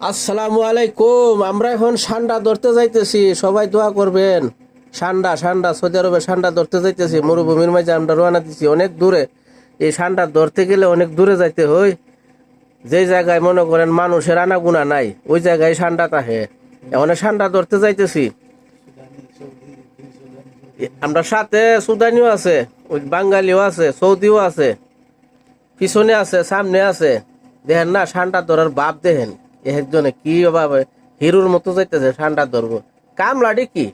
আসসালামু আলাইকুম, আমরা এখন সান্ডা ধরতে যাইতেছি, সবাই দোয়া করবেন। সান্ডা সান্ডা, সৌদি আরবে সান্ডা ধরতে যাইতেছি, মরুভূমির মাঝে আমরা রওনা দিচ্ছি অনেক দূরে। এই সান্ডা ধরতে গেলে অনেক দূরে যাইতে হয়। যে জায়গায় মনে করেন মানুষের আনাগুনা নাই, ওই জায়গায় সান্ডা তাহে এখন সান্ডা ধরতে যাইতেছি। আমরা সাথে সুদানিও আছে, ওই বাঙালিও আছে, সৌদিও আছে, পিছনে আছে, সামনে আছে। দেখেন না, সান্ডা ধরার বাপ দেখেন। একজনে কি ভাবে হিরুর মতো যাইতেছে, ঠান্ডা ধরবো। কামলাডি কি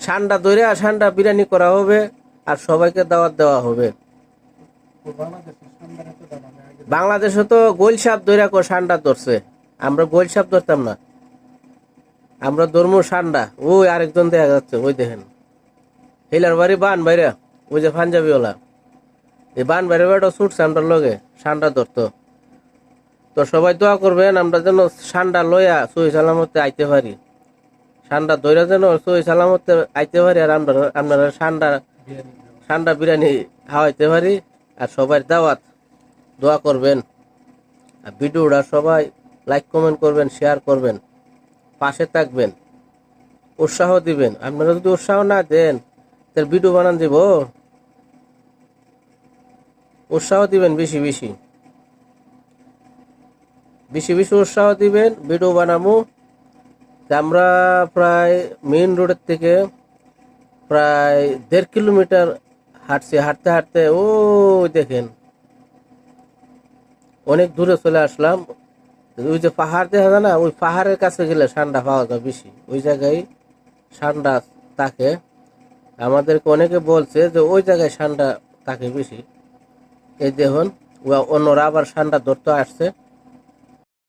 ঠান্ডা ধরে আর ঠান্ডা বিরিয়ানি করা হবে আর সবাইকে দাওয়াত দেওয়া হবে। বাংলাদেশে তো গোল সাপ ধরে ঠান্ডা ধরছে। আমরা গোল সাপ ধরতাম না। আমরা ধর্ম ঠান্ডা। ওই আরেকজন দেখা যাচ্ছে, ওই দেখেন। হিলার বাড়ি বান বাইরে। ওই যে পাঞ্জাবিওয়ালা। এই বান বাইরে বাইরে ছুটছে আমরা লগে ঠান্ডা ধরতো। তো সবাই দোয়া করবেন, আমরা যেন সান্ডা লইয়া সই সালামতে আইতে পারি। সান্ডা ধরে যেন সই সালামতে আইতে পারি আর আমরা আপনারা ঠান্ডা ঠান্ডা বিরিয়ানি খাওয়াইতে পারি। আর সবাই দাওয়াত, দোয়া করবেন। আর ভিডিওটা সবাই লাইক কমেন্ট করবেন শেয়ার করবেন। পাশে থাকবেন। উৎসাহ দিবেন। আপনারা যদি উৎসাহ না দেন, তাহলে ভিডিও বানান দিব। উৎসাহ দিবেন বেশি বেশি। বেশি বেশি উৎসাহ দিবেন ভিডিও বানাবো আমরা প্রায় মেইন রোডের থেকে প্রায় দেড় কিলোমিটার হাঁটছি, হাঁটতে হাঁটতে ও দেখেন। অনেক দূরে চলে আসলাম। ওই যে পাহাড় দেখা যায় না, ওই পাহাড়ের কাছে গেলে ঠান্ডা পাওয়া যায় বেশি। ওই জায়গায় ঠান্ডা থাকে। আমাদেরকে অনেকে বলছে যে ওই জায়গায় ঠান্ডা থাকে বেশি। এই দেখুন অন্যরা আবার সান্ডা ধরতে আসছে।